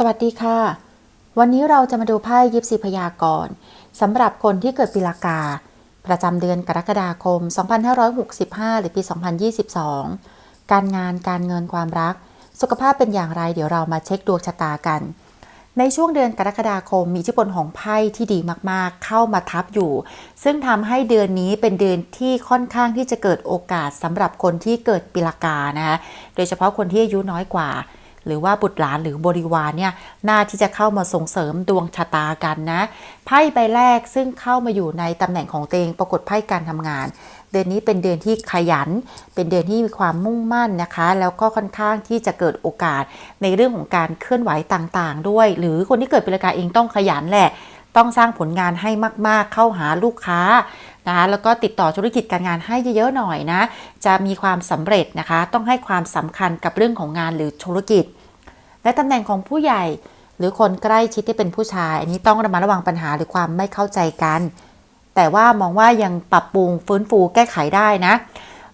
สวัสดีค่ะ วันนี้เราจะมาดูไพ่ยิปซีพยากรณ์สำหรับคนที่เกิดปีละกา ประจำเดือนกรกฎาคม 2565 หรือปี 2022 การงานการเงินความรัก สุขภาพเป็นอย่างไร เดี๋ยวเรามาเช็คดวงชะตากัน ในช่วงเดือนกรกฎาคมมีอิทธิพลของไพ่ที่ดีมากๆ เข้ามาทับอยู่ ซึ่งทำให้เดือนนี้เป็นเดือนที่ค่อนข้างที่จะเกิดโอกาสสำหรับคนที่เกิดปีละกานะคะโดยเฉพาะคนที่อายุน้อยกว่า หรือว่าบุตรหลานหรือบริวารเนี่ยน่าที่จะเข้ามาส่งเสริมดวงชะตากันนะไพ่ใบแรกซึ่งเข้ามาอยู่ในตำแหน่งของเองปรากฏไพ่การทำงาน เดือนนี้เป็นเดือนที่ขยัน เป็นเดือนที่มีความมุ่งมั่นนะคะ แล้วก็ค่อนข้างที่จะเกิดโอกาสในเรื่องของการเคลื่อนไหวต่างๆ ด้วย หรือคนที่เกิดปีละกาเองต้องขยันแหละต้องสร้างผลงานให้มาก ๆ เข้าหาลูกค้านะคะแล้วก็ติดต่อธุรกิจการงานให้เยอะๆหน่อยนะ จะมีความสำเร็จนะคะ ต้องให้ความสำคัญกับเรื่องของงานหรือธุรกิจ และตำแหน่งของผู้ใหญ่ หรือคนใกล้ชิดที่เป็นผู้ชาย อันนี้ต้องระมัดระวังปัญหาหรือความไม่เข้าใจกัน แต่ว่ามองว่ายังปรับปรุงฟื้นฟูแก้ไขได้นะ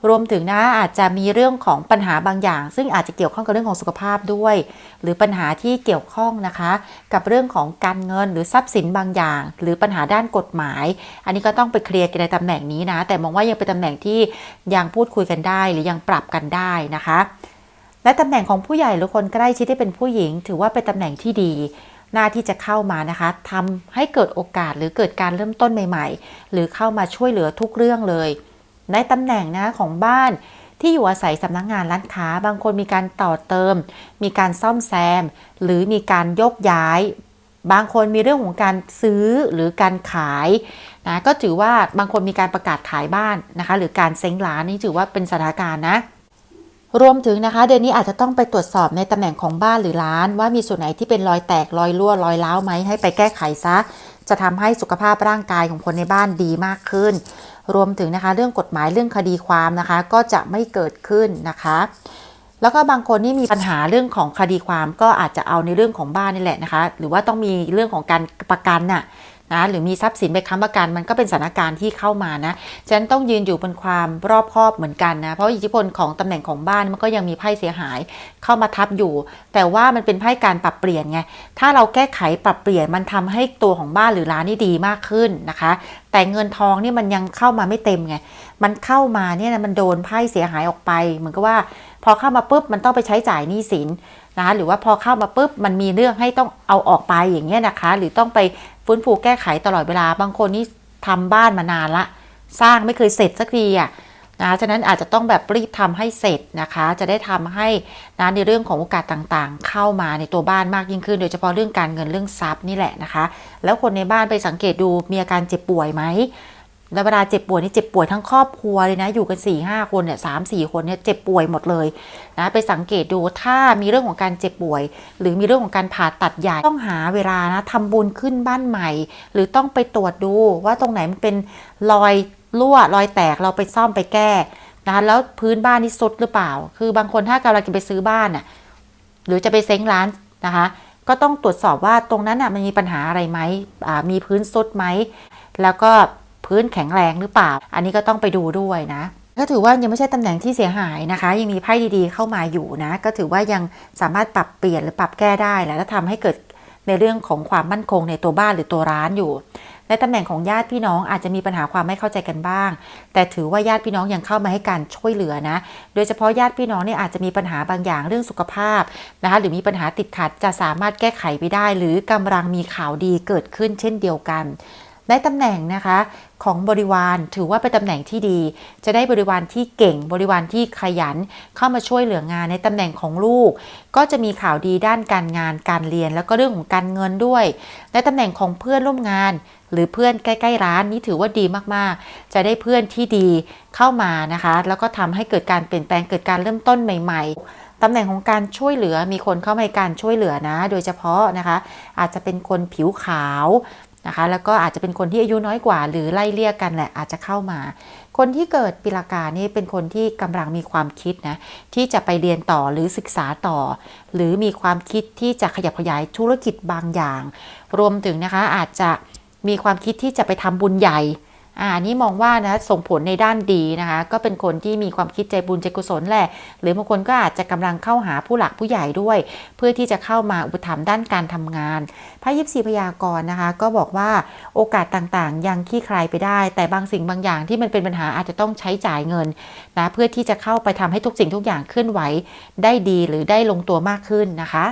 รวมถึงนะอาจจะมีเรื่องของปัญหาบางอย่าง ซึ่งอาจจะเกี่ยวข้องกับเรื่องของสุขภาพด้วย หรือปัญหาที่เกี่ยวข้องนะคะ กับเรื่องของการเงินหรือทรัพย์สินบางอย่าง หรือปัญหาด้านกฎหมาย อันนี้ก็ต้องไปเคลียร์กันในตำแหน่งนี้นะ แต่มองว่ายังเป็นตำแหน่งที่ยังพูดคุยกันได้ หรือยังปรับกันได้นะคะ และตำแหน่งของผู้ใหญ่หรือคนใกล้ชิดที่เป็นผู้หญิง ถือว่าเป็นตำแหน่งที่ดีหน้าที่จะเข้ามานะคะทำให้เกิดโอกาสหรือเกิดการเริ่มต้นใหม่ ๆ หรือเข้ามาช่วยเหลือทุกเรื่องเลย ในตำแหน่งนะของบ้านที่อยู่อาศัยสำนักงงานร้านค้า บางคนมีการต่อเติม มีการซ่อมแซม หรือมีการยกย้าย บางคนมีเรื่องของการซื้อหรือการขายนะก็ถือว่าบางคนมีการประกาศขายบ้านนะคะ หรือการเซ้งร้านนี่ถือว่าเป็นสถานการณ์นะ รวมถึงนะคะ เดือนนี้อาจจะต้องไปตรวจสอบในตำแหน่งของบ้านหรือร้าน ว่ามีส่วนไหนที่เป็นรอยแตกรอยรั่วรอยร้าวไหมให้ไปแก้ไขซะ จะทำให้สุขภาพร่างกายของคนในบ้านดีมากขึ้น รวมถึงนะคะ เรื่องกฎหมายเรื่องคดีความนะคะ ก็จะไม่เกิดขึ้นนะคะแล้วก็บางคนที่มีปัญหาเรื่องของคดีความก็อาจจะเอาในเรื่องของบ้านนี่แหละนะคะ หรือว่าต้องมีเรื่องของการประกันน่ะ นะหรือมีทรัพย์สินไปค้ำประกันมันก็เป็นสถานการณ์ที่เข้ามานะฉะนั้นต้องยืนอยู่บนความรอบคอบเหมือนกันนะ เพราะอิทธิพลของตำแหน่งของบ้านมันก็ยังมีไพ่เสียหายเข้ามาทับอยู่ แต่ว่ามันเป็นไพ่การปรับเปลี่ยนไงถ้าเราแก้ไขปรับเปลี่ยนมันทำให้ตัวของบ้านหรือร้านนี่ดีมากขึ้นนะคะ แต่เงินทองนี่มันยังเข้ามาไม่เต็มไงมันเข้ามาเนี่ยนะมันโดนไพ่เสียหายออกไป เหมือนกับว่า พอเข้ามาปุ๊บมันต้องไปใช้จ่ายหนี้สินนะคะหรือว่าพอเข้ามาปุ๊บมันมีเรื่องให้ต้องเอาออกไปอย่างเงี้ยนะคะ หรือต้องไป ฟื้นฟูแก้ไขตลอดเวลา บางคนนี่ทำบ้านมานานละ สร้างไม่เคยเสร็จสักทีอะนะฉะนั้นอาจจะต้องแบบรีบทำให้เสร็จนะคะ จะได้ทำให้นะในเรื่องของโอกาสต่างๆ เข้ามาในตัวบ้านมากยิ่งขึ้น โดยเฉพาะเรื่องการเงินเรื่องทรัพย์นี่แหละนะคะ แล้วคนในบ้านไปสังเกตดูมีอาการเจ็บป่วยไหม แล้วเวลาเจ็บป่วยนี่เจ็บป่วยทั้งครอบครัวเลยนะ อยู่กัน4ี่ห้าคนเนี่ยสามสี่คนเนี่ยเจ็บป่วยหมดเลยนะไปสังเกตดูถ้ามีเรื่องของการเจ็บป่วย หรือมีเรื่องของการผ่าตัดใหญ่ต้องหาเวลานะทำบุญขึ้นบ้านใหม่ หรือต้องไปตรวจดูว่าตรงไหนมันเป็นรอยรั่วรอยแตกเราไปซ่อมไปแก้นะแล้วพื้นบ้านนี่ซุดหรือเปล่า คือบางคนถ้ากำลังจะไปซื้อบ้านน่ะหรือจะไปเซ้งร้านนะคะ ก็ต้องตรวจสอบว่าตรงนั้นน่ะมันมีปัญหาอะไรไหมมีพื้นซุดไหมแล้วก็ พื้นแข็งแรงหรือเปล่า อันนี้ก็ต้องไปดูด้วยนะก็ถือว่ายังไม่ใช่ตำแหน่งที่เสียหายนะคะ ยังมีไพ่ดีๆเข้ามาอยู่นะ ก็ถือว่ายังสามารถปรับเปลี่ยนหรือปรับแก้ได้และทำให้เกิดในเรื่องของความมั่นคงในตัวบ้านหรือตัวร้านอยู่ ในตำแหน่งของญาติพี่น้องอาจจะมีปัญหาความไม่เข้าใจกันบ้าง แต่ถือว่าญาติพี่น้องยังเข้ามาให้การช่วยเหลือนะ โดยเฉพาะญาติพี่น้องเนี่ยอาจจะมีปัญหาบางอย่างเรื่องสุขภาพนะคะหรือมีปัญหาติดขัดจะสามารถแก้ไขไปได้ หรือกำลังมีข่าวดีเกิดขึ้นเช่นเดียวกัน ในตำแหน่งนะคะของบริวารถือว่าเป็นตำแหน่งที่ดี จะได้บริวารที่เก่งบริวารที่ขยัน เข้ามาช่วยเหลืองานในตำแหน่งของลูก ก็จะมีข่าวดีด้านการงานการเรียน แล้วก็เรื่องของการเงินด้วยในตำแหน่งของเพื่อนร่วมงาน หรือเพื่อนใกล้ๆร้านนี่ถือว่าดีมากๆ จะได้เพื่อนที่ดีเข้ามานะคะ แล้วก็ทำให้เกิดการเปลี่ยนแปลงเกิดการเริ่มต้นใหม่ ๆตำแหน่งของการช่วยเหลือมีคนเข้ามาในการช่วยเหลือนะ โดยเฉพาะนะคะ อาจจะเป็นคนผิวขาว นะคะ แล้วก็อาจจะเป็นคนที่อายุน้อยกว่า หรือไล่เลี่ยกันแหละอาจจะเข้ามา คนที่เกิดปีละกานี่เป็นคนที่กำลังมีความคิดนะที่จะไปเรียนต่อหรือศึกษาต่อ หรือมีความคิดที่จะขยับขยายธุรกิจบางอย่าง รวมถึงนะคะอาจจะมีความคิดที่จะไปทำบุญใหญ่ อ่าอันนี้มองว่านะส่งผลในด้านดีนะคะ ก็เป็นคนที่มีความคิดใจบุญใจกุศลแหละ หรือบางคนก็อาจจะกำลังเข้าหาผู้หลักผู้ใหญ่ด้วย เพื่อที่จะเข้ามาอุปถัมภ์ด้านการทำงานไพ่ยิปซีพยากรณ์นะคะ ก็บอกว่าโอกาสต่างๆ ยังขี้คลายไปได้ แต่บางสิ่งบางอย่างที่มันเป็นปัญหาอาจจะต้องใช้จ่ายเงินนะเพื่อที่จะเข้าไปทำให้ทุกสิ่งทุกอย่างเคลื่อนไหวได้ดีหรือได้ลงตัวมากขึ้นนะคะ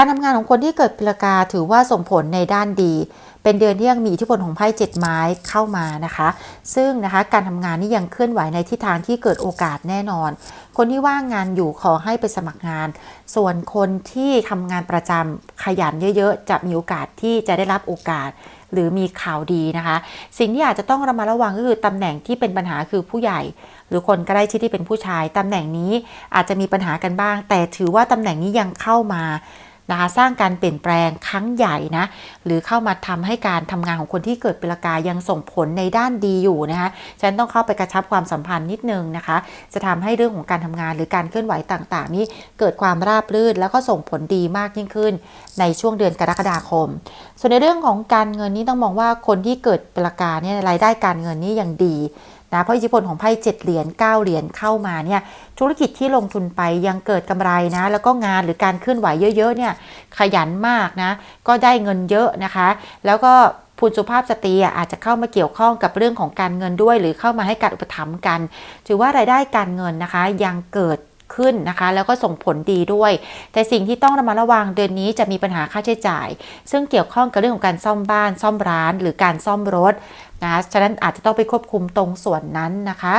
การทำงานของคนที่เกิดปีละกาถือว่าส่งผลในด้านดี เป็นเดือนที่ยังมีอิทธิพลของไพ่เจ็ดไม้เข้ามานะคะ ซึ่งนะคะการทำงานนี่ยังเคลื่อนไหวในทิศทางที่เกิดโอกาสแน่นอน คนที่ว่างงานอยู่ขอให้ไปสมัครงาน ส่วนคนที่ทำงานประจำขยันเยอะๆ จะมีโอกาสที่จะได้รับโอกาสหรือมีข่าวดีนะคะ สิ่งที่อาจจะต้องระมัดระวังก็คือตำแหน่งที่เป็นปัญหาคือผู้ใหญ่ หรือคนใกล้ชิดที่เป็นผู้ชายตำแหน่งนี้อาจจะมีปัญหากันบ้าง แต่ถือว่าตำแหน่งนี้ยังเข้ามา นะคะสร้างการเปลี่ยนแปลงครั้งใหญ่นะหรือเข้ามาทำให้การทำงานของคนที่เกิดปีละกายังส่งผลในด้านดีอยู่นะคะฉันต้องเข้าไปกระชับความสัมพันธ์นิดนึงนะคะ จะทำให้เรื่องของการทำงานหรือการเคลื่อนไหวต่างๆ นี้เกิดความราบรื่นแล้วก็ส่งผลดีมากยิ่งขึ้น ในช่วงเดือนกรกฎาคม ส่วนในเรื่องของการเงินนี้ต้องมองว่าคนที่เกิดปีละกาเนี่ยรายได้การเงินนี่ยังดี นะเพราะอิทธิพลของไพ่เจ็ดเหรียญ9เหรียญเข้ามาเนี่ยธุรกิจที่ลงทุนไปยังเกิดกำไรนะ แล้วก็งานหรือการเคลื่อนไหวเยอะๆเนี่ยขยันมากนะ ก็ได้เงินเยอะนะคะ แล้วก็ผู้สุภาพสตรีอาจจะเข้ามาเกี่ยวข้องกับเรื่องของการเงินด้วย หรือเข้ามาให้การอุปถัมภ์กัน ถือว่ารายได้การเงินนะคะ ยังเกิดขึ้นนะคะ แล้วก็ส่งผลดีด้วย แต่สิ่งที่ต้องระมัดระวังเดือนนี้จะมีปัญหาค่าใช้จ่าย ซึ่งเกี่ยวข้องกับเรื่องของการซ่อมบ้าน ซ่อมร้าน หรือการซ่อมรถ นะฉะนั้นอาจจะต้องไปควบคุมตรงส่วนนั้นนะคะ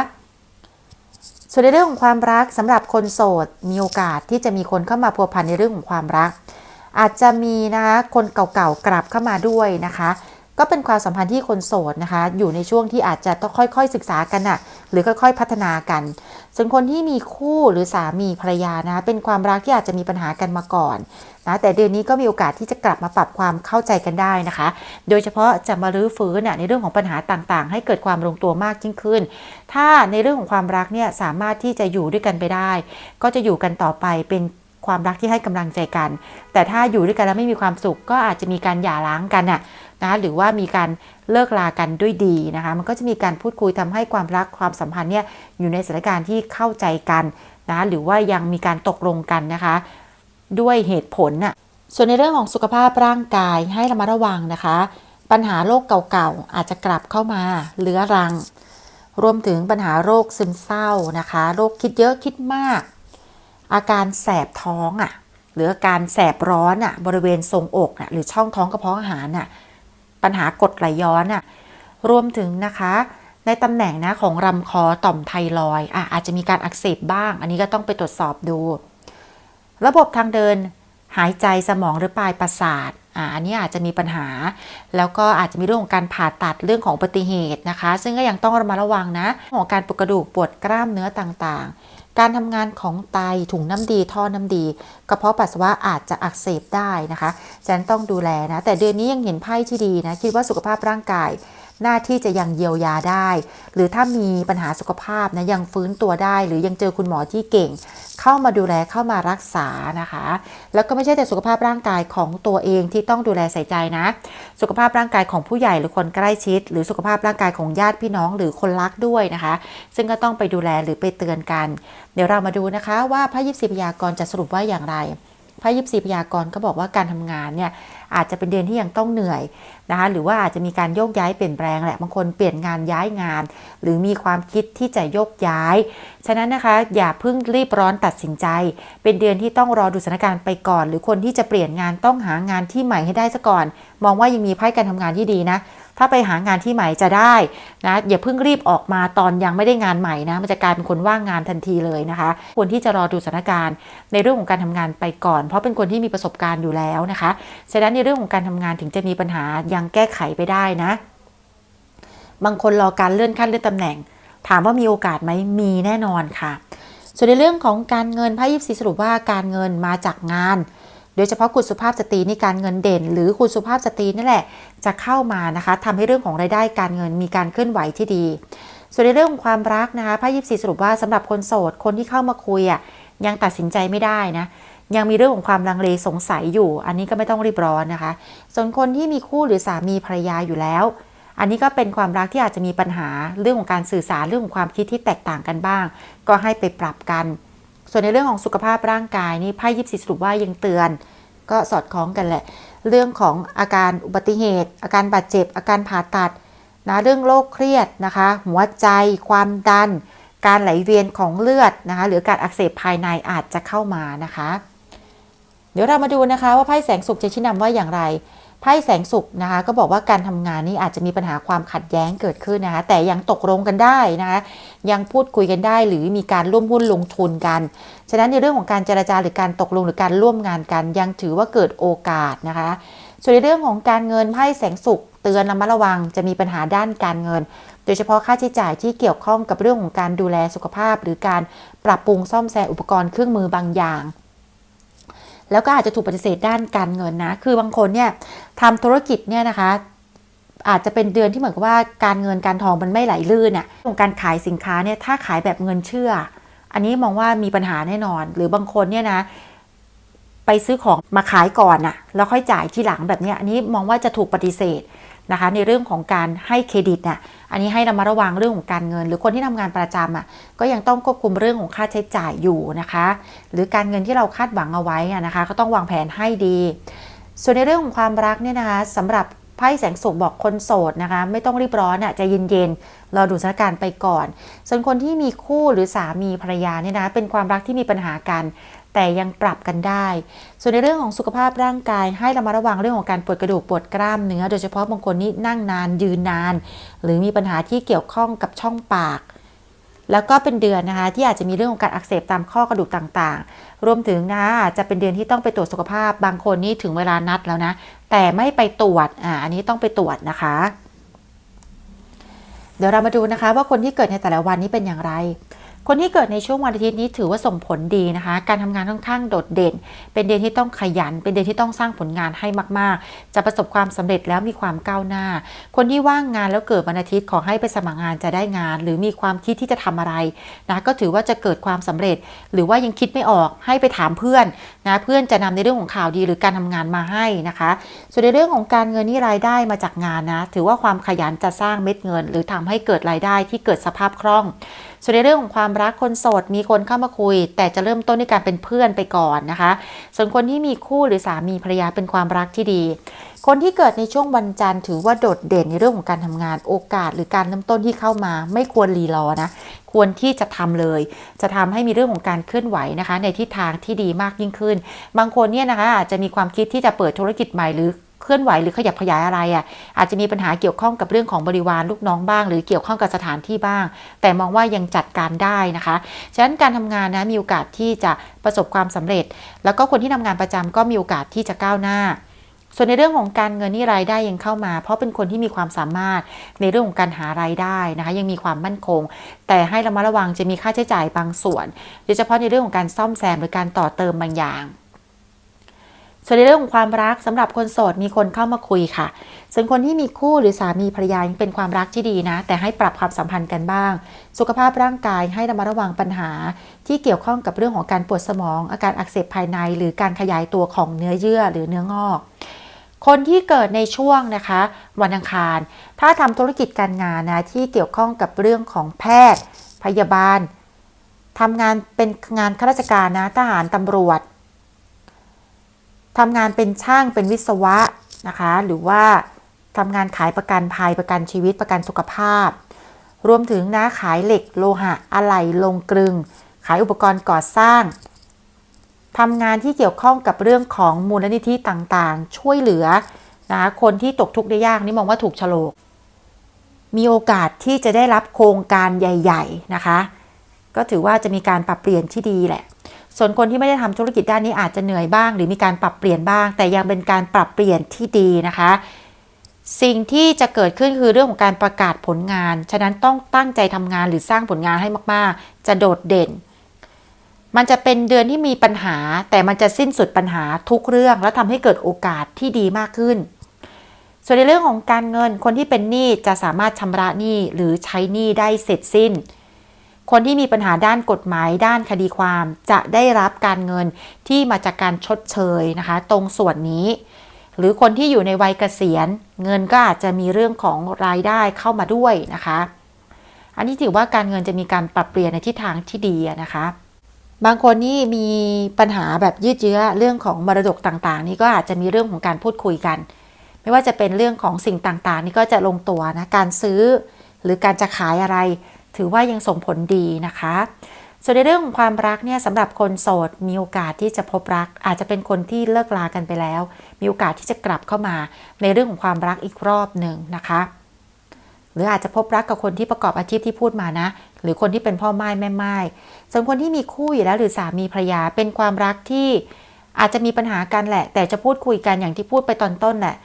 ส่วนในเรื่องของความรักสำหรับคนโสดมีโอกาสที่จะมีคนเข้ามาพัวพันในเรื่องของความรัก อาจจะมีนะคะคนเก่าๆกลับเข้ามาด้วยนะคะ ก็เป็นความสัมพันธ์ที่คนโสดนะคะ อยู่ในช่วงที่อาจจะต้องค่อยๆศึกษากันนะ่ะหรือค่อยๆพัฒนากัน ส่วนคนที่มีคู่หรือสามีภรรยานะคะเป็นความรักที่อาจจะมีปัญหากันมาก่อนนะแต่เดือนนี้ก็มีโอกาสที่จะกลับมาปรับความเข้าใจกันได้นะคะ โดยเฉพาะจะมารื้อฟื้นในเรื่องของปัญหาต่างๆ ให้เกิดความลงตัวมากยิ่งขึ้น ถ้าในเรื่องของความรักเนี่ยสามารถที่จะอยู่ด้วยกันไปได้ ก็จะอยู่กันต่อไปเป็น ความรักที่ให้กำลังใจกัน แต่ถ้าอยู่ด้วยกันแล้วไม่มีความสุข ก็อาจจะมีการหย่าร้างกันน่ะนะหรือว่ามีการเลิกลากันด้วยดีนะคะ มันก็จะมีการพูดคุยทำให้ความรักความสัมพันธ์เนี่ยอยู่ในสถานการณ์ที่เข้าใจกันนะหรือว่ายังมีการตกลงกันนะคะ ด้วยเหตุผลน่ะส่วนในเรื่องของสุขภาพร่างกายให้ระมัดระวังนะคะ ปัญหาโรคเก่าๆอาจจะกลับเข้ามาเรื้อรัง รวมถึงปัญหาโรคซึมเศร้านะคะ โรคคิดเยอะคิดมาก อาการแสบท้องอะหรืออาการแสบร้อนอะบริเวณทรงอกอะหรือช่องท้องกระเพาะอาหารอะปัญหากดไหลย้อนอะรวมถึงนะคะในตำแหน่งนะของลำคอต่อมไทรอยอะอาจจะมีการอักเสบบ้าง อันนี้ก็ต้องไปตรวจสอบดู ระบบทางเดินหายใจสมองหรือปลายประสาทอ่าอันนี้อาจจะมีปัญหา แล้วก็อาจจะมีเรื่องของการผ่าตัดเรื่องของอุบัติเหตุนะคะ ซึ่งก็ยังต้องระมัดระวังนะของการปวดกระดูกปวดกล้ามเนื้อต่างๆ การทำงานของไตถุงน้ำดีท่อน้ำดีกระเพาะปัสสาวะอาจจะอักเสบได้นะคะฉะนั้นต้องดูแลนะแต่เดือนนี้ยังเห็นไพ่ที่ดีนะคิดว่าสุขภาพร่างกาย หน้าที่จะยังเยียวยาได้ หรือถ้ามีปัญหาสุขภาพนะยังฟื้นตัวได้ หรือยังเจอคุณหมอที่เก่ง เข้ามาดูแลเข้ามารักษานะคะ แล้วก็ไม่ใช่แต่สุขภาพร่างกายของตัวเองที่ต้องดูแลใส่ใจนะ สุขภาพร่างกายของผู้ใหญ่หรือคนใกล้ชิด หรือสุขภาพร่างกายของญาติพี่น้องหรือคนรักด้วยนะคะ ซึ่งก็ต้องไปดูแลหรือไปเตือนกัน เดี๋ยวเรามาดูนะคะว่าพระยิปซีพยากรณ์จะสรุปว่าอย่างไร พระยิปซีพยากรณ์ก็บอกว่าการทำงานเนี่ยอาจจะเป็นเดือนที่ยังต้องเหนื่อยนะคะหรือว่าอาจจะมีการโยกย้ายเปลี่ยนแปลงแหละบางคนเปลี่ยนงานย้ายงาน หรือมีความคิดที่จะโยกย้าย ฉะนั้นนะคะอย่าเพิ่งรีบร้อนตัดสินใจ เป็นเดือนที่ต้องรอดูสถานการณ์ไปก่อน หรือคนที่จะเปลี่ยนงานต้องหางานที่ใหม่ให้ได้ซะก่อน มองว่ายังมีไพ่การทำงานที่ดีนะ ถ้าไปหางานที่ใหม่จะได้นะอย่าเพิ่งรีบออกมาตอนยังไม่ได้งานใหม่นะมันจะกลายเป็นคนว่างงานทันทีเลยนะคะควรที่จะรอดูสถานการณ์ ในเรื่องของการทำงานไปก่อน เพราะเป็นคนที่มีประสบการณ์อยู่แล้วนะคะฉะนั้นในเรื่องของการทำงานถึงจะมีปัญหายังแก้ไขไปได้นะ บางคนรอการเลื่อนขั้นเลื่อนตำแหน่ง ถามว่ามีโอกาสไหมมีแน่นอนค่ะ ส่วนในเรื่องของการเงินไพ่ยิปซีสรุปว่าการเงินมาจากงาน ดยเฉพาะคุณสุภาพสตรีนี่การเงินเด่น หรือคุณสุภาพสตรีนี่แหละจะเข้ามานะคะทำให้เรื่องของรายได้การเงินมีการเคลื่อนไหวที่ดี ส่วนในเรื่องของความรักนะคะไพ่ยิปซีสรุปว่าสำหรับคนโสดคนที่เข้ามาคุยอะยังตัดสินใจไม่ได้นะยังมีเรื่องของความลังเลสงสัยอยู่ อันนี้ก็ไม่ต้องรีบร้อนนะคะ ส่วนคนที่มีคู่หรือสามีภรรยาอยู่แล้ว อันนี้ก็เป็นความรักที่อาจจะมีปัญหาเรื่องของการสื่อสารเรื่องของความคิดที่แตกต่างกันบ้าง ก็ให้ไปปรับกัน ส่วนในเรื่องของสุขภาพร่างกายนี่ไพ่ยิปซีสรุปว่ายังเตือน ก็สอดคล้องกันแหละ เรื่องของอาการอุบัติเหตุ อาการบาดเจ็บ อาการผ่าตัดนะเรื่องโรคเครียดนะคะ หัวใจ ความดัน การไหลเวียนของเลือดนะคะ หรือการอักเสบภายในอาจจะเข้ามานะคะ เดี๋ยวเรามาดูนะคะว่าไพ่แสงสุขจะชี้นำว่าอย่างไร ไพ่แสงสุขนะคะ ก็บอกว่าการทำงานนี้อาจจะมีปัญหาความขัดแย้งเกิดขึ้นนะคะ แต่ยังตกลงกันได้นะคะ ยังพูดคุยกันได้หรือมีการร่วมหุ้นลงทุนกัน ฉะนั้นในเรื่องของการเจรจาหรือการตกลงหรือการร่วมงานกัน ยังถือว่าเกิดโอกาสนะคะ ส่วนในเรื่องของการเงินไพ่แสงสุขเตือนระมัดระวังจะมีปัญหาด้านการเงิน โดยเฉพาะค่าใช้จ่ายที่เกี่ยวข้องกับเรื่องของการดูแลสุขภาพ หรือการปรับปรุงซ่อมแซมอุปกรณ์เครื่องมือบางอย่าง แล้วก็อาจจะถูกปฏิเสธด้านการเงินนะ คือบางคนเนี่ยทำธุรกิจเนี่ยนะคะอาจจะเป็นเดือนที่เหมือนกับว่าการเงินการทองมันไม่ไหลลื่นอะ่ะเรื่องของการขายสินค้าเนี่ยถ้าขายแบบเงินเชื่อ อันนี้มองว่ามีปัญหาแน่นอน หรือบางคนเนี่ยนะไปซื้อของมาขายก่อนน่ะแล้วค่อยจ่ายทีหลังแบบเนี้ยอันนี้มองว่าจะถูกปฏิเสธนะคะ ในเรื่องของการให้เครดิตน่ะ อันนี้ให้ระมัดระวังเรื่องของการเงิน หรือคนที่ทำงานประจำอะก็ยังต้องควบคุมเรื่องของค่าใช้จ่ายอยู่นะคะ หรือการเงินที่เราคาดหวังเอาไว้นะคะ ก็ต้องวางแผนให้ดี ส่วนในเรื่องของความรักเนี่ยนะคะสำหรับ ไพ่แสงสุกบอกคนโสดนะคะ ไม่ต้องรีบร้อนอะใจเย็นๆรอดูสถานการณ์ไปก่อน ส่วนคนที่มีคู่หรือสามีภรรยาเนี่ยนะเป็นความรักที่มีปัญหากัน แต่ยังปรับกันได้ ส่วนในเรื่องของสุขภาพร่างกาย ให้ระมัดระวังเรื่องของการปวดกระดูกปวดกล้ามเนื้อ โดยเฉพาะบางคนนี่นั่งนานยืนนาน หรือมีปัญหาที่เกี่ยวข้องกับช่องปาก แล้วก็เป็นเดือนนะคะที่อาจจะมีเรื่องของการอักเสบตามข้อกระดูกต่างๆ รวมถึงนะอาจจะเป็นเดือนที่ต้องไปตรวจสุขภาพ บางคนนี่ถึงเวลานัดแล้วนะ แต่ไม่ไปตรวจอ่าอันนี้ต้องไปตรวจนะคะ เดี๋ยวเรามาดูนะคะว่าคนที่เกิดในแต่ละวันนี้เป็นอย่างไร คนที่เกิดในช่วงวันอาทิตย์นี้ถือว่าส่งผลดีนะคะ การทำงานค่อนข้างโดดเด่น เป็นเดือนที่ต้องขยัน เป็นเดือนที่ต้องสร้างผลงานให้มาก ๆ จะประสบความสำเร็จแล้วมีความก้าวหน้า คนที่ว่างงานแล้วเกิดวันอาทิตย์ขอให้ไปสมัครงานจะได้งาน หรือมีความคิดที่จะทำอะไรนะก็ถือว่าจะเกิดความสำเร็จ หรือว่ายังคิดไม่ออกให้ไปถามเพื่อนนะเพื่อนจะนำในเรื่องของข่าวดีหรือการทำงานมาให้นะคะ ส่วนในเรื่องของการเงินนี่รายได้มาจากงานนะถือว่าความขยันจะสร้างเม็ดเงิน หรือทำให้เกิดรายได้ที่เกิดสภาพคล่อง ส่วนในเรื่องของความรักคนโสดมีคนเข้ามาคุย แต่จะเริ่มต้นด้วยการเป็นเพื่อนไปก่อนนะคะ ส่วนคนที่มีคู่หรือสามีภรรยาเป็นความรักที่ดี คนที่เกิดในช่วงวันจันทร์ถือว่าโดดเด่นในเรื่องของการทำงานโอกาส หรือการเริ่มต้นที่เข้ามา ไม่ควรรีรอนะควรที่จะทำเลย จะทำให้มีเรื่องของการเคลื่อนไหวนะคะ ในทิศทางที่ดีมากยิ่งขึ้น บางคนเนี่ยนะคะอาจจะมีความคิดที่จะเปิดธุรกิจใหม่หรือ เคลื่อนไหวหรือขยับขยายอะไรอะ่ะอาจจะมีปัญหาเกี่ยวข้องกับเรื่องของบริวารลูกน้องบ้าง หรือเกี่ยวข้องกับสถานที่บ้าง แต่มองว่ายังจัดการได้นะคะฉะนั้นการทำงานนะมีโอกาสที่จะประสบความสำเร็จ แล้วก็คนที่ทำงานประจำก็มีโอกาสที่จะก้าวหน้าส่วนในเรื่องของการเงินนี่รายได้ยังเข้ามา เพราะเป็นคนที่มีความสามารถในเรื่องของการหารายได้นะคะ ยังมีความมั่นคง แต่ให้ระมัดระวังจะมีค่าใช้จ่ายบางส่วน โดยเฉพาะในเรื่องของการซ่อมแซมหรือการต่อเติมบางอย่าง ส่วนในเรื่องของความรักสำหรับคนโสดมีคนเข้ามาคุยค่ะ ส่วนคนที่มีคู่หรือสามีภรรยายังเป็นความรักที่ดีนะ แต่ให้ปรับความสัมพันธ์กันบ้าง สุขภาพร่างกายให้ระมัดระวังปัญหา ที่เกี่ยวข้องกับเรื่องของการปวดสมอง อาการอักเสบภายใน หรือการขยายตัวของเนื้อเยื่อหรือเนื้องอก คนที่เกิดในช่วงนะคะ วันอังคาร ถ้าทำธุรกิจการงานนะที่เกี่ยวข้องกับเรื่องของแพทย์ พยาบาลทำงานเป็นงานข้าราชการนะทหารตำรวจ ทำงานเป็นช่างเป็นวิศวะนะคะ หรือว่าทำงานขายประกันภัยประกันชีวิตประกันสุขภาพ รวมถึงนะขายเหล็กโลหะอะไหล่ลงกลึง ขายอุปกรณ์ก่อสร้างทำงานที่เกี่ยวข้องกับเรื่องของมูลนิธิต่างๆ ช่วยเหลือนะคนที่ตกทุกข์ได้ยากนี่มองว่าถูกฉลก มีโอกาสที่จะได้รับโครงการใหญ่ ๆนะคะ ก็ถือว่าจะมีการปรับเปลี่ยนที่ดีแหละ ส่วนคนที่ไม่ได้ทำธุรกิจด้านนี้อาจจะเหนื่อยบ้าง หรือมีการปรับเปลี่ยนบ้าง แต่ยังเป็นการปรับเปลี่ยนที่ดีนะคะ สิ่งที่จะเกิดขึ้นคือเรื่องของการประกาศผลงาน ฉะนั้นต้องตั้งใจทำงานหรือสร้างผลงานให้มากๆ จะโดดเด่น มันจะเป็นเดือนที่มีปัญหา แต่มันจะสิ้นสุดปัญหาทุกเรื่อง และทำให้เกิดโอกาสที่ดีมากขึ้น ส่วนในเรื่องของการเงินคนที่เป็นหนี้จะสามารถชำระหนี้หรือใช้หนี้ได้เสร็จสิ้น คนที่มีปัญหาด้านกฎหมายด้านคดีความจะได้รับการเงินที่มาจากการชดเชยนะคะ ตรงส่วนนี้ หรือคนที่อยู่ในวัยเกษียณ เงินก็อาจจะมีเรื่องของรายได้เข้ามาด้วยนะคะ อันนี้ถือว่าการเงินจะมีการปรับเปลี่ยนในทิศทางที่ดีนะคะ บางคนนี่มีปัญหาแบบยืดเยื้อเรื่องของมรดกต่างๆ นี่ก็อาจจะมีเรื่องของการพูดคุยกัน ไม่ว่าจะเป็นเรื่องของสิ่งต่างๆ นี่ก็จะลงตัวนะการซื้อหรือการจะขายอะไร ถือว่ายังส่งผลดีนะคะ ส่วนในเรื่องของความรักเนี่ยสำหรับคนโสดมีโอกาสที่จะพบรัก อาจจะเป็นคนที่เลิกลากันไปแล้ว มีโอกาสที่จะกลับเข้ามาในเรื่องของความรักอีกรอบหนึ่งนะคะหรืออาจจะพบรักกับคนที่ประกอบอาชีพที่พูดมานะ หรือคนที่เป็นพ่อไม้แม่ไม้ส่วนคนที่มีคู่อยู่แล้วหรือสามีภรรยาเป็นความรักที่อาจจะมีปัญหากันแหละ แต่จะพูดคุยกันอย่างที่พูดไปตอนต้นแหละ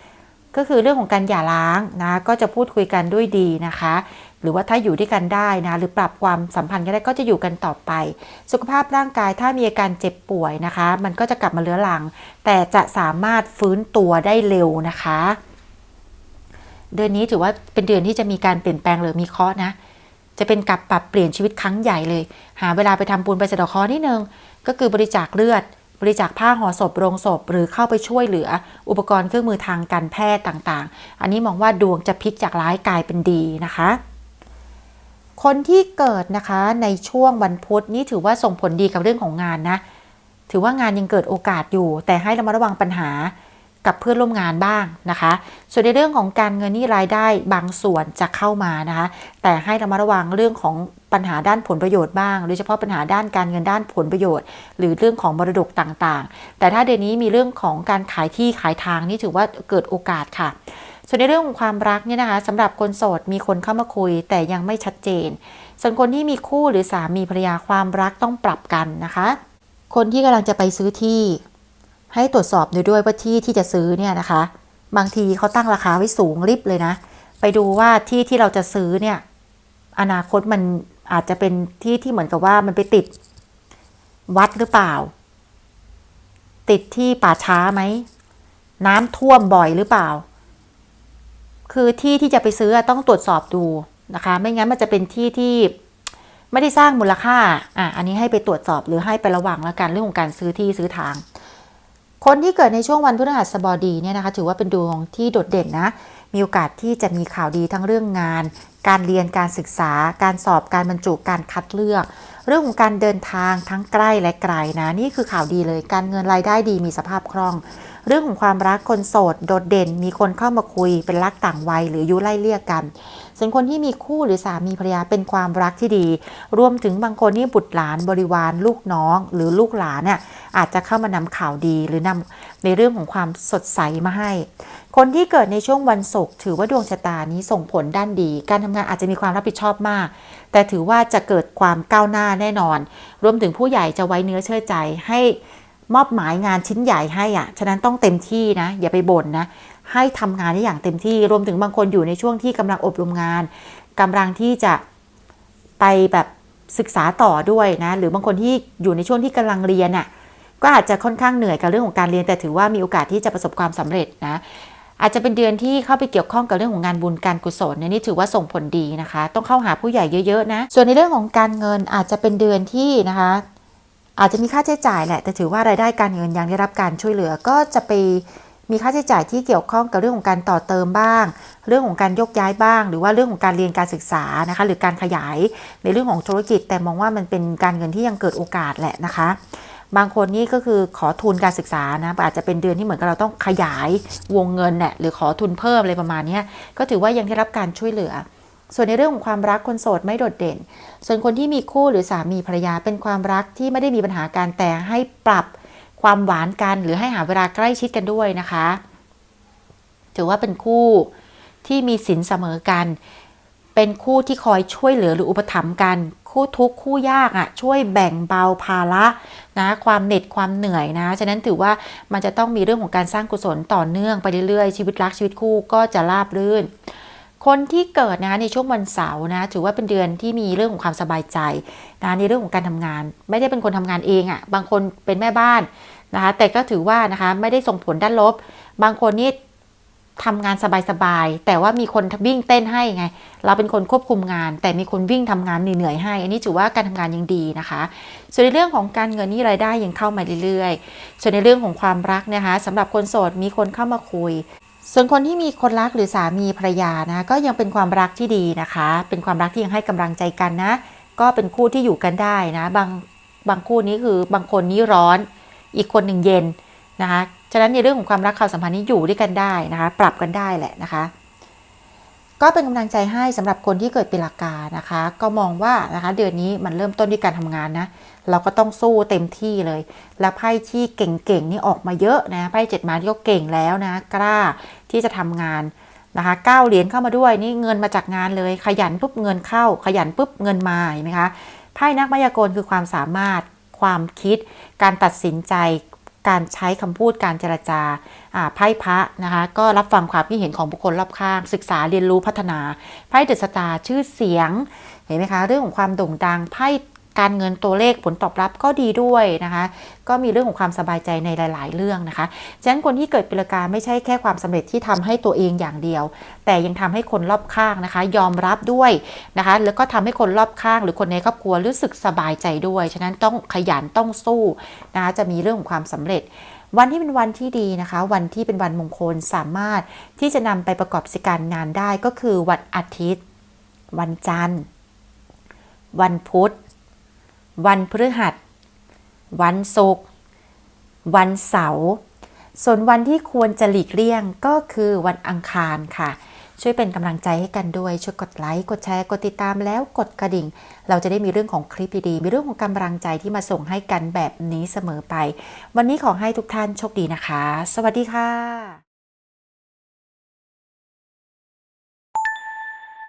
ก็คือเรื่องของการหย่าร้างนะก็จะพูดคุยกันด้วยดีนะคะ หรือว่าถ้าอยู่ด้วยกันได้นะหรือปรับความสัมพันธ์กันได้ก็จะอยู่กันต่อไป สุขภาพร่างกายถ้ามีอาการเจ็บป่วยนะคะ มันก็จะกลับมาเรื้อรัง แต่จะสามารถฟื้นตัวได้เร็วนะคะ เดือนนี้ถือว่าเป็นเดือนที่จะมีการเปลี่ยนแปลงหรือมีเคราะห์นะจะเป็นกับปรับเปลี่ยนชีวิตครั้งใหญ่เลย หาเวลาไปทำบุญไปสะดาะเคราะห์นิดนึงก็คือบริจาคเลือด บริจาคผ้าห่อศพโรงศพ หรือเข้าไปช่วยเหลือ อุปกรณ์เครื่องมือทางการแพทย์ต่างๆ อันนี้มองว่าดวงจะพลิกจากร้ายกลายเป็นดีนะคะ คนที่เกิดนะคะในช่วงวันพุธนี่ถือว่าส่งผลดีกับเรื่องของงานนะ ถือว่างานยังเกิดโอกาสอยู่ แต่ให้ระมัดระวังปัญหากับเพื่อนร่วมงานบ้างนะคะ ส่วนในเรื่องของการเงินนี่รายได้บางส่วนจะเข้ามานะคะ แต่ให้ระมัดระวังเรื่องของ ปัญหาด้านผลประโยชน์บ้าง โดยเฉพาะปัญหาด้านการเงินด้านผลประโยชน์ หรือเรื่องของมรดกต่างๆ แต่ถ้าเดือนนี้มีเรื่องของการขายที่ขายทางนี่ถือว่าเกิดโอกาสค่ะ ส่วนในเรื่องของความรักเนี่ยนะคะสำหรับคนโสดมีคนเข้ามาคุย แต่ยังไม่ชัดเจน ส่วนคนที่มีคู่หรือสามีภรรยาความรักต้องปรับกันนะคะ คนที่กำลังจะไปซื้อที่ ให้ตรวจสอบดูด้วยว่าที่ที่จะซื้อเนี่ยนะคะ บางทีเขาตั้งราคาไว้สูงริบเลยนะ ไปดูว่าที่ที่เราจะซื้อเนี่ยอนาคตมัน อาจจะเป็นที่ที่เหมือนกับว่ามันไปติดวัดหรือเปล่า ติดที่ป่าช้าไหม น้ำท่วมบ่อยหรือเปล่า คือที่ที่จะไปซื้อต้องตรวจสอบดูนะคะ ไม่งั้นมันจะเป็นที่ที่ไม่ได้สร้างมูลค่า อะ อันนี้ให้ไปตรวจสอบหรือให้ไประวังแล้วกันเรื่องของการซื้อที่ซื้อทาง คนที่เกิดในช่วงวันพฤหัสบดีเนี่ยนะคะ ถือว่าเป็นดวงที่โดดเด่นนะ มีโอกาสที่จะมีข่าวดีทั้งเรื่องงาน การเรียนการศึกษา การสอบการบรรจุการคัดเลือก เรื่องของการเดินทางทั้งใกล้และไกลนะ นี่คือข่าวดีเลย การเงินรายได้ดีมีสภาพคล่อง เรื่องของความรักคนโสด โดดเด่นมีคนเข้ามาคุยเป็นรักต่างวัยหรืออยุไล่เลี่ยกันส่วนคนที่มีคู่หรือสามีภรรยาเป็นความรักที่ดี รวมถึงบางคนนี่บุตรหลานบริวารลูกน้อง หรือลูกหลานเนี่ยอาจจะเข้ามานำข่าวดีหรือนำในเรื่องของความสดใสมาให้ คนที่เกิดในช่วงวันศุกร์ถือว่าดวงชะตานี้ส่งผลด้านดี การทำงานอาจจะมีความรับผิดชอบมาก แต่ถือว่าจะเกิดความก้าวหน้าแน่นอน รวมถึงผู้ใหญ่จะไว้เนื้อเชื่อใจให้ มอบหมายงานชิ้นใหญ่ให้อะฉะนั้นต้องเต็มที่นะ อย่าไปบ่นนะ ให้ทำงานได้อย่างเต็มที่ รวมถึงบางคนอยู่ในช่วงที่กำลังอบรมงานกำลังที่จะไปแบบศึกษาต่อด้วยนะ หรือบางคนที่อยู่ในช่วงที่กำลังเรียนน่ะ ก็อาจจะค่อนข้างเหนื่อยกับเรื่องของการเรียน แต่ถือว่ามีโอกาสที่จะประสบความสำเร็จนะ อาจจะเป็นเดือนที่เข้าไปเกี่ยวข้องกับเรื่องของงานบุญการกุศลเนี่ยนี่ถือว่าส่งผลดีนะคะ ต้องเข้าหาผู้ใหญ่เยอะๆนะ ส่วนในเรื่องของการเงินอาจจะเป็นเดือนที่นะคะ อาจจะมีค่าใช้จ่ายแหละแต่ถือว่ารายได้การเงินยังได้รับการช่วยเหลือก็จะไปมีค่าใช้จ่ายที่เกี่ยวข้องกับเรื่องของการต่อเติมบ้าง เรื่องของการยกย้ายบ้าง หรือว่าเรื่องของการเรียนการศึกษานะคะหรือการขยายในเรื่องของธุรกิจ แต่มองว่ามันเป็นการเงินที่ยังเกิดโอกาสแหละนะคะ บางคนนี่ก็คือขอทุนการศึกษานะอาจจะเป็นเดือนที่เหมือนกับเราต้องขยายวงเงินเนี่ยหรือขอทุนเพิ่มอะไรประมาณนี้ก็ถือว่ายังได้รับการช่วยเหลือ ส่วนในเรื่องของความรักคนโสดไม่โดดเด่น ส่วนคนที่มีคู่หรือสามีภรรยาเป็นความรักที่ไม่ได้มีปัญหาการแต่ให้ปรับความหวานกัน หรือให้หาเวลาใกล้ชิดกันด้วยนะคะ ถือว่าเป็นคู่ที่มีสินเสมอกัน เป็นคู่ที่คอยช่วยเหลือหรืออุปถัมภ์กัน คู่ทุกคู่ยากอะ่ะช่วยแบ่งเบาภาระนะความเหน็ดความเหนื่อยนะ ฉะนั้นถือว่ามันจะต้องมีเรื่องของการสร้างกุศลต่อเนื่องไปเรื่อยๆ ชีวิตรักชีวิตคู่ก็จะราบรื่น คนที่เกิดนะในช่วงวันเสาร์นะถือว่าเป็นเดือนที่มีเรื่องของความสบายใจนะในเรื่องของการทำงาน ไม่ได้เป็นคนทำงานเองอะ่ะบางคนเป็นแม่บ้านนะคะแต่ก็ถือว่านะคะไม่ได้ส่งผลด้านลบ บางคนนี่ทำงานสบายๆ แต่ว่ามีคนวิ่งเต้นให้ไง เราเป็นคนควบคุมงาน แต่มีคนวิ่งทำงานเหนื่อยๆให้ อันนี้ถือว่าการทำงานยังดีนะคะ ส่วนในเรื่องของการเงินนี่รายได้ยังเข้ามาเรื่อยๆ ส่วนในเรื่องของความรักนะคะสำหรับคนโสดมีคนเข้ามาคุย ส่วนคนที่มีคนรักหรือสามีภรรยานะ ก็ยังเป็นความรักที่ดีนะคะ เป็นความรักที่ยังให้กำลังใจกันนะ ก็เป็นคู่ที่อยู่กันได้นะ บางบางคู่นี้คือบางคนนี้ร้อน อีกคนหนึ่งเย็นนะคะฉะนั้นในเรื่องของความรักความสัมพันธ์นี้อยู่ด้วยกันได้นะคะ ปรับกันได้แหละนะคะ ก็เป็นกำลังใจให้สำหรับคนที่เกิดปีละกานะคะ ก็มองว่านะคะ เดือนนี้มันเริ่มต้นด้วยการทำงานนะ เราก็ต้องสู้เต็มที่เลย แล้วไพ่ที่เก่งๆนี่ออกมาเยอะนะไพ่เจ็ดมาที่ก็เก่งแล้วนะ กล้าที่จะทำงานนะคะเก้าเหรียญเข้ามาด้วยนี่เงินมาจากงานเลย ขยันปุ๊บเงินเข้า ขยันปุ๊บเงินมาเห็นไหมคะไพ่นักมายากลคือความสามารถความคิด การตัดสินใจการใช้คำพูดการเจรจาอ่าไพ่พระนะคะ ก็รับฟังความคิดเห็นของบุคคลรอบข้าง ศึกษาเรียนรู้พัฒนา ไพ่เดอะสตาร์ชื่อเสียง เห็นไหมคะ เรื่องของความโด่งดังไพ่ การเงินตัวเลขผลตอบรับก็ดีด้วยนะคะ ก็มีเรื่องของความสบายใจในหลาย ๆ เรื่องนะคะฉะนั้นคนที่เกิดปีละกาไม่ใช่แค่ความสำเร็จที่ทำให้ตัวเองอย่างเดียว แต่ยังทำให้คนรอบข้างนะคะ ยอมรับด้วยนะคะ แล้วก็ทำให้คนรอบข้าง หรือคนในครอบครัวรู้สึกสบายใจด้วย ฉะนั้นต้องขยันต้องสู้นะคะจะมีเรื่องของความสำเร็จวันที่เป็นวันที่ดีนะคะ วันที่เป็นวันมงคลสามารถที่จะนำไปประกอบกิจการงานได้ก็คือวันอาทิตย์ วันจันทร์ วันพุธ วันพฤหัส วันศุกร์วันเสาร์ส่วนวันที่ควรจะหลีกเลี่ยงก็คือวันอังคารค่ะ ช่วยเป็นกำลังใจให้กันด้วย ช่วยกดไลค์ กดแชร์ กดติดตามแล้วกดกระดิ่ง เราจะได้มีเรื่องของคลิปดีๆมีเรื่องของกำลังใจที่มาส่งให้กันแบบนี้เสมอไป วันนี้ขอให้ทุกท่านโชคดีนะคะ สวัสดีค่ะ